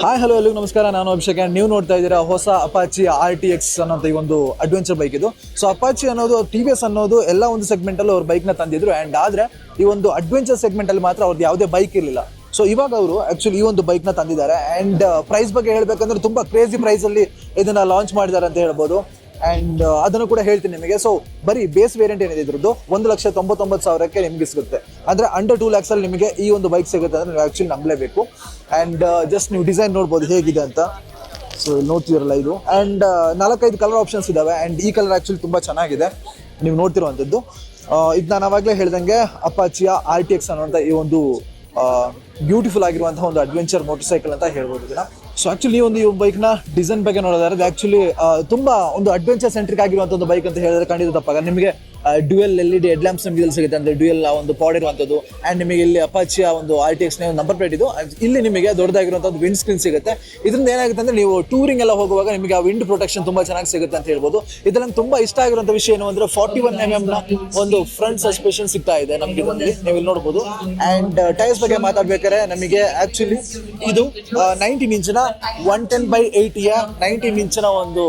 Hi hello ಎಲ್ಲರಿಗೂ ನಮಸ್ಕಾರ. ನಾನು ಅಭಿಷೇಕ್ ಆ್ಯಂಡ್ ನೀವು ನೋಡ್ತಾ ಇದ್ದೀರಾ ಹೊಸ ಅಪಾಚಿ ಆರ್ ಟಿ ಎಕ್ಸ್ ಅನ್ನೋಂಥ ಈ ಒಂದು ಅಡ್ವೆಂಚರ್ ಬೈಕ್ ಇದು. ಸೊ ಅಪಾಚಿ ಅನ್ನೋದು ಟಿ ವಿ ಎಸ್ ಅನ್ನೋದು ಎಲ್ಲ ಒಂದು ಸೆಗ್ಮೆಂಟ್ ಅಲ್ಲಿ ಅವ್ರ ಬೈಕ್ನ ತಂದಿದ್ರು. ಅಂಡ್ ಆದ್ರೆ, ಈ ಒಂದು ಅಡ್ವೆಂಚರ್ ಸೆಗ್ಮೆಂಟ್ ಅಲ್ಲಿ ಮಾತ್ರ ಅವ್ರದ್ದು ಯಾವುದೇ ಬೈಕ್ ಇರಲಿಲ್ಲ. ಸೊ ಇವಾಗ ಅವರು ಆ್ಯಕ್ಚುಲಿ ಈ ಒಂದು ಬೈಕ್ನ ತಂದಿದ್ದಾರೆ. ಅಂಡ್ ಪ್ರೈಸ್ ಬಗ್ಗೆ ಹೇಳ್ಬೇಕಂದ್ರೆ ತುಂಬಾ ಕ್ರೇಜಿ ಪ್ರೈಸ್ ಅಲ್ಲಿ ಇದನ್ನ ಲಾಂಚ್ ಮಾಡಿದ್ದಾರೆ ಅಂತ ಹೇಳ್ಬೋದು. ಅಂಡ್ ಅದನ್ನು ಕೂಡ ಹೇಳ್ತೀನಿ ನಿಮಗೆ. ಸೊ ಬರೀ ಬೇಸ್ ವೇರಿಯಂಟ್ ಏನಿದೆ ಇದ್ರದ್ದು? ಒಂದು ಲಕ್ಷ ತೊಂಬತ್ತೊಂಬತ್ತು ಸಾವಿರಕ್ಕೆ ನಿಮ್ಗೆ ಸಿಗುತ್ತೆ. ಅಂದ್ರೆ ಅಂಡರ್ ಟೂ ಲ್ಯಾಕ್ಸಲ್ಲಿ ನಿಮಗೆ ಈ ಒಂದು ಬೈಕ್ ಸಿಗುತ್ತೆ ಅಂದ್ರೆ ನೀವು ಆಕ್ಚುಲಿ ನಂಬಲೇಬೇಕು. ಅಂಡ್ ಜಸ್ಟ್ ನೀವು ಡಿಸೈನ್ ನೋಡ್ಬೋದು ಹೇಗಿದೆ ಅಂತ. ಸೊ ನೋಡ್ತಿರಲ್ಲ ಇದು. ಅಂಡ್ ನಾಲ್ಕೈದು ಕಲರ್ ಆಪ್ಷನ್ಸ್ ಇದಾವೆ. ಅಂಡ್ ಈ ಕಲರ್ ಆಕ್ಚುಲಿ ತುಂಬಾ ಚೆನ್ನಾಗಿದೆ. ನೀವು ನೋಡ್ತಿರುವಂಥದ್ದು. ಇದು ನಾನು ಆವಾಗಲೇ ಹೇಳ್ದಂಗೆ ಅಪಾಚಿಯ ಆರ್ ಟಿ ಎಕ್ಸ್ ಅನ್ನುವಂಥ ಈ ಒಂದು ಬ್ಯೂಟಿಫುಲ್ ಆಗಿರುವಂತಹ ಒಂದು ಅಡ್ವೆಂಚರ್ ಮೋಟರ್ ಸೈಕಲ್ ಅಂತ ಹೇಳ್ಬೋದು ಇದನ್ನ. ಸೊ ಆಕ್ಚುಲಿ ಒಂದು, ಈ ಬೈಕ್ನ ಡಿಸೈನ್ ಬಗ್ಗೆ ನೋಡೋದಾದ್ರೆ ಆಕ್ಚುಲಿ ತುಂಬಾ ಒಂದು ಅಡ್ವೆಂಚರ್ ಸೆಂಟ್ರಿಕ್ ಆಗಿರುವಂತ ಒಂದು ಬೈಕ್ ಅಂತ ಹೇಳಿದ್ರೆ ಖಂಡಿತ ತಪ್ಪಾಗ. ನಿಮಗೆ ಡ್ಯೂಯಲ್ ಎಲ್ ಇ ಡಿ ಸಿಗುತ್ತೆ. ಅಂದ್ರೆ ಡ್ಯೂಯಲ್ ಒಂದು ಪಾಡ್ ಇರುವಂಥದ್ದು. ಅಂಡ್ ನಿಮಗೆ ಇಲ್ಲಿ ಅಪಾಚಿಯ ಒಂದು R T X number plate ಇದು ಇಲ್ಲಿ ನಿಮಗೆ ದೊಡ್ಡದಾಗಿರುವಂಥದ್ದು ವಿಂಡ್ ಸ್ಕ್ರೀನ್ ಸಿಗುತ್ತೆ. ಇದರಿಂದ ಏನಾಗುತ್ತೆ ಅಂದ್ರೆ ನೀವು ಟೂರಿಂಗ್ ಎಲ್ಲ ಹೋಗುವಾಗ ನಿಮಗೆ ಆ ವಿಂಡ್ ಪ್ರೊಟೆಕ್ಷನ್ ತುಂಬಾ ಚೆನ್ನಾಗಿ ಸಿಗುತ್ತೆ ಅಂತ ಹೇಳ್ಬೋದು. ಇದರಲ್ಲಿ ತುಂಬ ಇಷ್ಟ ಆಗಿರುವಂಥ ವಿಷಯ ಏನು ಅಂದ್ರೆ ಫಾರ್ಟಿ ಒನ್ ಎಂ ಎಂ ನ ಒಂದು ಫ್ರಂಟ್ ಸಸ್ಪೆಷನ್ ಸಿಗ್ತಾ ಇದೆ ನಮಗೆ ಇದರಲ್ಲಿ. ನೀವು ಇಲ್ಲಿ ನೋಡಬಹುದು ಅಂಡ್ ಟೈರ್ಸ್ ಬಗ್ಗೆ ಮಾತಾಡ್ಬೇಕಾದ್ರೆ ನಮಗೆ ಆಕ್ಚುಲಿ ಇದು ನೈನ್ಟೀನ್ ಇಂಚಿನ ಒನ್ ಟೆನ್ ಬೈ ಏಯ್ಟಿಯ ನೈನ್ಟೀನ್ ಇಂಚಿನ ಒಂದು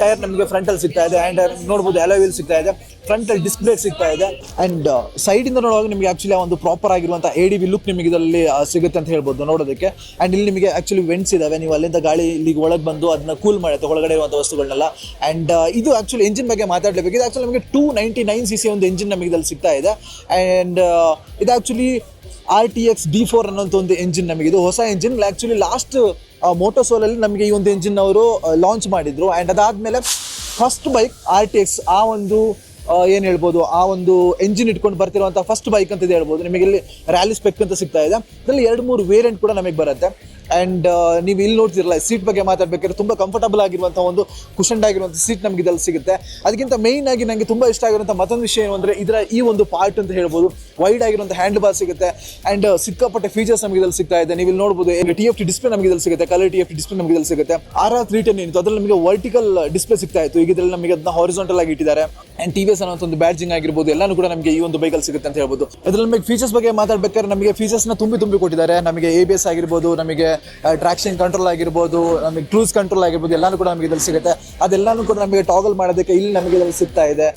ಟೈರ್ ನಮಗೆ ಫ್ರಂಟ್ ಅಲ್ಲಿ ಸಿಗ್ತಾ ಇದೆ. ಅಂಡ್ ನೋಡಬಹುದು ಅಲೋ ವೀಲ್ ಸಿಗ್ತಾ ಇದೆ. ಫ್ರಂಟ್ ಅಲ್ಲಿ ಡಿಸ್ಪ್ಲೇ ಸಿಗ್ತಾ ಇದೆ. ಅಂಡ್ ಸೈಡ್ ಇಂದ ನೋಡುವಾಗ ನಿಮಗೆ ಆಕ್ಚುಲಿ ಒಂದು ಪ್ರಾಪರ್ ಆಗಿರುವಂತ ಎ ಡಿ ವಿ ಲುಕ್ ನಿಮಗೆ ಇದರಲ್ಲಿ ಸಿಗುತ್ತೆ ಅಂತ ಹೇಳ್ಬೋದು ನೋಡೋದಕ್ಕೆ. ಅಂಡ್ ಇಲ್ಲಿ ನಿಮಗೆ ಆಕ್ಚುಲಿ ವೆಂಟ್ಸ್ ಇದಾವೆ. ನೀವು ಅಲ್ಲಿಂದ ಗಾಳಿ ಇಲ್ಲಿಗೆ ಒಳಗೆ ಬಂದು ಅದನ್ನ ಕೂಲ್ ಮಾಡುತ್ತೆ, ಒಳಗಡೆ ಇರುವಂತ ವಸ್ತುಗಳನ್ನೆಲ್ಲ ಅಂಡ್ ಇದು ಆಕ್ಚುಲಿ ಎಂಜಿನ್ ಬಗ್ಗೆ ಮಾತಾಡಲೇಬೇಕು. ಇದು ಆಕ್ಚುಲಿ ನಮಗೆ two ninety nine C C ಒಂದು ಎಂಜಿನ್ ನಮಗೆ ಇದರಲ್ಲಿ ಸಿಗ್ತಾ ಇದೆ. ಅಂಡ್ ಇದು actually R T X D four ಅನ್ನೋಂಥ ಒಂದು ಎಂಜಿನ್ ನಮಗೆ ಇದು. ಹೊಸ ಎಂಜಿನ್ ಆ್ಯಕ್ಚುಲಿ ಲಾಸ್ಟ್ ಮೋಟೋಸೋಲಲ್ಲಿ ನಮಗೆ ಈ ಒಂದು ಎಂಜಿನ್ ಅವರು ಲಾಂಚ್ ಮಾಡಿದ್ರು. ಅಂಡ್ ಅದಾದಮೇಲೆ first bike R T X ಆ ಒಂದು ಏನ್ ಹೇಳ್ಬೋದು, ಆ ಒಂದು ಎಂಜಿನ್ ಇಟ್ಕೊಂಡು ಬರ್ತಿರುವಂಥ ಫಸ್ಟ್ ಬೈಕ್ ಅಂತ ಹೇಳ್ಬೋದು. ನಿಮಗೆ ಇಲ್ಲಿ ರ್ಯಾಲಿ ಸ್ಪೆಕ್ ಅಂತ ಸಿಗ್ತಾ ಇದೆ. ಅದರಲ್ಲಿ ಎರಡು ಮೂರು ವೇರಿಯಂಟ್ ಕೂಡ ನಮಗೆ ಬರುತ್ತೆ. ಅಂಡ್ ನೀವು ಇಲ್ಲಿ ನೋಡ್ತಿರಲ್ಲ ಸೀಟ್ ಬಗ್ಗೆ ಮಾತಾಡಬೇಕಾದ್ರೆ ತುಂಬ ಕಂಫರ್ಟಬಲ್ ಆಗಿರುವಂಥ ಒಂದು ಕುಷನ್ ಆಗಿರುವಂಥ ಸೀಟ್ ನಮಗೆ ಇದರಲ್ಲಿ ಸಿಗುತ್ತೆ. ಅದಕ್ಕಿಂತ ಮೇಯ್ನ್ ಆಗಿ ನನಗೆ ತುಂಬ ಇಷ್ಟ ಆಗಿರುವಂಥ ಮತ್ತೊಂದು ವಿಷಯ ಏನು ಅಂದರೆ ಇದರ ಈ ಒಂದು ಪಾರ್ಟ್ ಅಂತ ಹೇಳ್ಬೋದು ವೈಡ್ ಆಗಿರುವಂಥ ಹ್ಯಾಂಡ್ ಬಾರ್ ಸಿಗುತ್ತೆ ಆ್ಯಂಡ್ ಸಿಕ್ಕಾಪಟ್ಟೆ ಫೀಚರ್ಸ್ ನಮಗೆ ಇದರಲ್ಲಿ ಸಿಗ್ತಾ ಇದೆ. ನೀವು ಇಲ್ಲಿ ನೋಡಬಹುದು ಟಿ ಎಫ್ ಟಿ ಡಿಸ್ಪ್ಲೇ ನಮಗೆ ಇದರಲ್ಲಿ ಸಿಗುತ್ತೆ colour T F T display ನಮಗೆ ಇದರಲ್ಲಿ ಸಿಗುತ್ತೆ. ಆರ್ ಆರ್ ತ್ರೀ ಟೆನ್ ಏನಿತ್ತು, ಅದರಲ್ಲಿ ನಮಗೆ ವರ್ಟಿಕಲ್ ಡಿಸ್ಪ್ಲೇ ಸಿಗ್ತಾ ಇತ್ತು. ಈಗ ಇದರಲ್ಲಿ ನಮಗೆ ಅದನ್ನ ಹಾರಿಸಾಂಟಲ್ ಆಗಿ ಇಟ್ಟಿದ್ದಾರೆ. ಆ್ಯಂಡ್ ಟಿ ವಿ ಎಸ್ ಅನ್ನೋ ಒಂದು ಬ್ಯಾಡ್ಜಿಂಗ್ ಆಗಿರ್ಬೋದು, ಎಲ್ಲಾನು ಕೂಡ ನಮಗೆ ಈ ಒಂದು ಬೈಕಲ್ಲಿ ಸಿಗುತ್ತೆ ಅಂತ ಹೇಳ್ಬೋದು. ಅದರಲ್ಲಿ ನಮಗೆ ಫೀಚರ್ಸ್ ಬಗ್ಗೆ ಮಾತಾಡ್ಬೇಕಾದ್ರೆ ನಮಗೆ ಫೀಚರ್ಸ್ನ ತುಂಬಿ ತುಂಬಿ ಕೊಟ್ಟಿದ್ದಾರೆ. ನಮಗೆ ಎ ಬಿ ಎಸ್ ಆಗಿರ್ಬೋದು, ನಮಗೆ ಟ್ರಾಕ್ಷನ್ ಕಂಟ್ರೋಲ್ ಆಗಿರ್ಬೋದು, ನಮಗೆ ಕ್ರೂಸ್ ಕಂಟ್ರೋಲ್ ಆಗಿರ್ಬೋದು, ಎಲ್ಲಾನು ಕೂಡ ನಮಗೆ ಇದ್ರಲ್ಲಿ ಸಿಗುತ್ತೆ. ಅದೆಲ್ಲಾನು ಕೂಡ ನಮಗೆ ಟಾಗಲ್ ಮಾಡೋದಕ್ಕೆ ಇಲ್ಲಿ ನಮಗೆ ಇದ್ರಲ್ಲಿ ಸಿಗ್ತಾ ಇದೆ.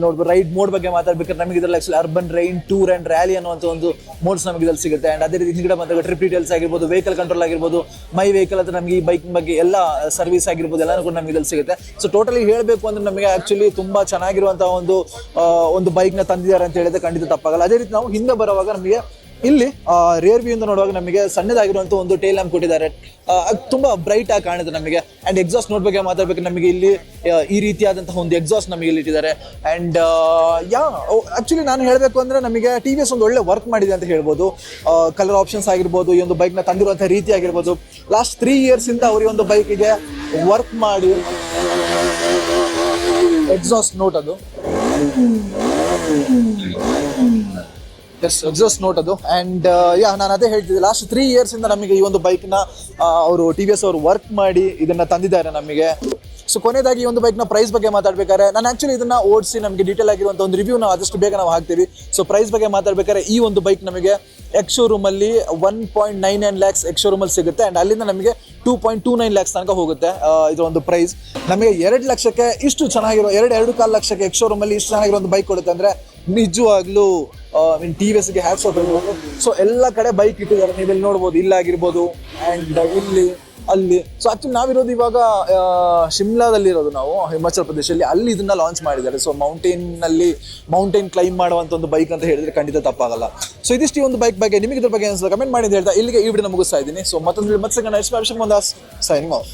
ನೋಡ್ಬೋದು ರೈಡ್ ಮೋಡ್ ಬಗ್ಗೆ ಮಾತಾಡ್ಬೇಕಾದ್ರೆ ನಮಗೆ ಇದರಲ್ಲಿ actually urban rain tour and rally ಅನ್ನುವಂಥ ಒಂದು ಮೋಡ್ಸ್ ನಮಗೆ ಇದರಲ್ಲಿ ಸಿಗುತ್ತೆ. ಅಂಡ್ ಅದೇ ರೀತಿ ಹಿಂದ್ಗಡೆ ಬಂದಾಗ ಟ್ರಿಪ್ ಡೀಟೇಲ್ಸ್ ಆಗಿರ್ಬೋದು ವೆಹಿಕಲ್ ಕಂಟ್ರೋಲ್ ಆಗಿರ್ಬೋದು ಮೈ ವೆಹಿಕಲ್ ಅಂತ ನಮಗೆ ಈ ಬೈಕ್ ಬಗ್ಗೆ ಎಲ್ಲ ಸರ್ವಿಸ್ ಆಗಿರ್ಬೋದು, ಎಲ್ಲಾನು ಕೂಡ ನಮಗೆ ಇದರಲ್ಲಿ ಸಿಗುತ್ತೆ. ಸೊ ಟೋಟಲಿ ಹೇಳಬೇಕು ಅಂದ್ರೆ ನಮಗೆ ಆಕ್ಚುಲಿ ತುಂಬಾ ಚೆನ್ನಾಗಿರುವಂತಹ ಒಂದು ಒಂದು ಬೈಕ್ನ ತಂದಿದ್ದಾರೆ ಅಂತ ಹೇಳಿದ್ರೆ ಖಂಡಿತ ತಪ್ಪಾಗಲ್ಲ. ಅದೇ ರೀತಿ ನಾವು ಹಿಂದೆ ಬರುವಾಗ ನಮಗೆ ಇಲ್ಲಿ ರಿಯರ್ ವ್ಯೂ ಇಂದ ನೋಡುವಾಗ ನಮಗೆ ಸಣ್ಣದಾಗಿರುವಂತ ಒಂದು ಟೇಲ್ ಲ್ಯಾಂಪ್ ಕೊಟ್ಟಿದ್ದಾರೆ. ಅದು ತುಂಬಾ ಬ್ರೈಟ್ ಆಗಿ ಕಾಣುತ್ತೆ ನಮಗೆ. ಅಂಡ್ ಎಕ್ಸಾಸ್ಟ್ ಬಗ್ಗೆ ಮಾತಾಡ್ಬೇಕು, ನಮಗೆ ಇಲ್ಲಿ ಈ ರೀತಿಯಾದಂತಹ ಒಂದು ಎಕ್ಸಾಸ್ಟ್ ನಮಗೆ ಇಲ್ಲಿ ಇಟ್ಟಿದ್ದಾರೆ. ಅಂಡ್ ಯಾ ಆಕ್ಚುಲಿ ನಾನು ಹೇಳಬೇಕು ಅಂದ್ರೆ ನಮಗೆ ಟಿ ವಿ ಎಸ್ ಒಂದು ಒಳ್ಳೆ ವರ್ಕ್ ಮಾಡಿದೆ ಅಂತ ಹೇಳ್ಬೋದು. ಕಲರ್ ಆಪ್ಷನ್ಸ್ ಆಗಿರ್ಬೋದು, ಈ ಒಂದು ಬೈಕ್ನ ತಂದಿರುವಂತಹ ರೀತಿ ಆಗಿರ್ಬೋದು. ಲಾಸ್ಟ್ ತ್ರೀ ಇಯರ್ಸ್ ಇಂದ ಅವ್ರಿಗೆ ಒಂದು ಬೈಕಿಗೆ ವರ್ಕ್ ಮಾಡಿ ಎಕ್ಸಾಸ್ಟ್ ನೋಟ್ ಅದು. ಎಸ್ ಎಕ್ಸಾಸ್ಟ್ ನೋಟ್ ಅದು. ಅಂಡ್ ಯಾ ನಾನು ಅದೇ ಹೇಳ್ತಿದ್ದೆ ಲಾಸ್ಟ್ ತ್ರೀ ಇಯರ್ಸ್ ಇಂದ ನಮಗೆ ಈ ಒಂದು ಬೈಕ್ನ ಅವರು ಟಿ ವಿ ಎಸ್ ಅವರು ವರ್ಕ್ ಮಾಡಿ ಇದನ್ನ ತಂದಿದ್ದಾರೆ ನಮಗೆ. ಸೊ ಕೊನೆಯದಾಗಿ ಈ ಒಂದು ಬೈಕ್ನ ಪ್ರೈಸ್ ಬಗ್ಗೆ ಮಾತಾಡ್ಬೇಕಾದ್ರೆ, ನಾನು ಆಕ್ಚುಲಿ ಇದನ್ನ ಓಡಿಸಿ ನಮಗೆ ಡೀಟೇಲ್ ಆಗಿರುವಂತ ಒಂದು ರಿವ್ಯೂ ನಾವು ಆದಷ್ಟು ಬೇಗ ನಾವು ಹಾಕ್ತೀವಿ. ಸೊ ಪ್ರೈಸ್ ಬಗ್ಗೆ ಮಾತಾಡ್ಬೇಕಾದ್ರೆ ಈ ಒಂದು ಬೈಕ್ ನಮಗೆ ಎಕ್ಸ್ ಶೋರೂಮ್ ಅಲ್ಲಿ one point nine nine lakhs ex showroom ಅಲ್ಲಿ ಸಿಗುತ್ತೆ. ಅಂಡ್ ಅಲ್ಲಿಂದ ನಮಗೆ two point two nine lakhs ತನಕ ಹೋಗುತ್ತೆ ಇದು ಇದರ ಒಂದು ಪ್ರೈಸ್ ನಮಗೆ ಎರಡು ಲಕ್ಷಕ್ಕೆ ಇಷ್ಟು ಚೆನ್ನಾಗಿರೋ, ಎರಡು ಎರಡು ಕಾಲು ಲಕ್ಷಕ್ಕೆ ಎಕ್ಸ್ ಶೋರೂಮ್ ಅಲ್ಲಿ ಇಷ್ಟು ಚೆನ್ನಾಗಿರೋ ಒಂದು ಬೈಕ್ ಕೊಡುತ್ತೆ ಅಂದ್ರೆ ನಿಜವಾಗ್ಲೂ ಮೀನ್ ಟಿ ವಿ ಎಸ್ಗೆ ಹ್ಯಾಪ್ಸ್ ಆಫ್ ಸೊ ಎಲ್ಲ ಕಡೆ ಬೈಕ್ ಇಟ್ಟಿದ್ದಾರೆ. ನೀವು ಇಲ್ಲಿ ನೋಡ್ಬೋದು ಇಲ್ಲಾಗಿರ್ಬೋದು ಆ್ಯಂಡ್ ಇಲ್ಲಿ, ಅಲ್ಲಿ. ಸೊ ಆಕ್ಚುಲಿ ನಾವಿರೋದು ಇವಾಗ ಶಿಮ್ಲಾದಲ್ಲಿರೋದು ನಾವು, ಹಿಮಾಚಲ ಪ್ರದೇಶದಲ್ಲಿ. ಅಲ್ಲಿ ಇದನ್ನ ಲಾಂಚ್ ಮಾಡಿದ್ದಾರೆ. ಸೊ ಮೌಂಟೇನ್ನಲ್ಲಿ ಮೌಂಟೇನ್ ಕ್ಲೈಮ್ ಮಾಡುವಂಥ ಒಂದು ಬೈಕ್ ಅಂತ ಹೇಳಿದ್ರೆ ಖಂಡಿತ ತಪ್ಪಾಗಲ್ಲ. ಸೊ ಇದಿಷ್ಟು ಒಂದು ಬೈಕ್ ಬಗ್ಗೆ. ನಿಮಗೆ ಇದ್ರ ಬಗ್ಗೆ ಅನಿಸ್ತದೆ ಕಮೆಂಟ್ ಮಾಡಿ ಹೇಳ್ತಾ, ಇಲ್ಲಿಗೆ ಈ ವಿಡಿಯೋ ಮುಗಿಸ್ತಾ ಇದ್ದೀನಿ. ಸೊ ಮತ್ತೊಂದು ಮತ್ತೆ ಮಂದಾಸ್ ಸೈನಿಂಗ್ ಆಫ್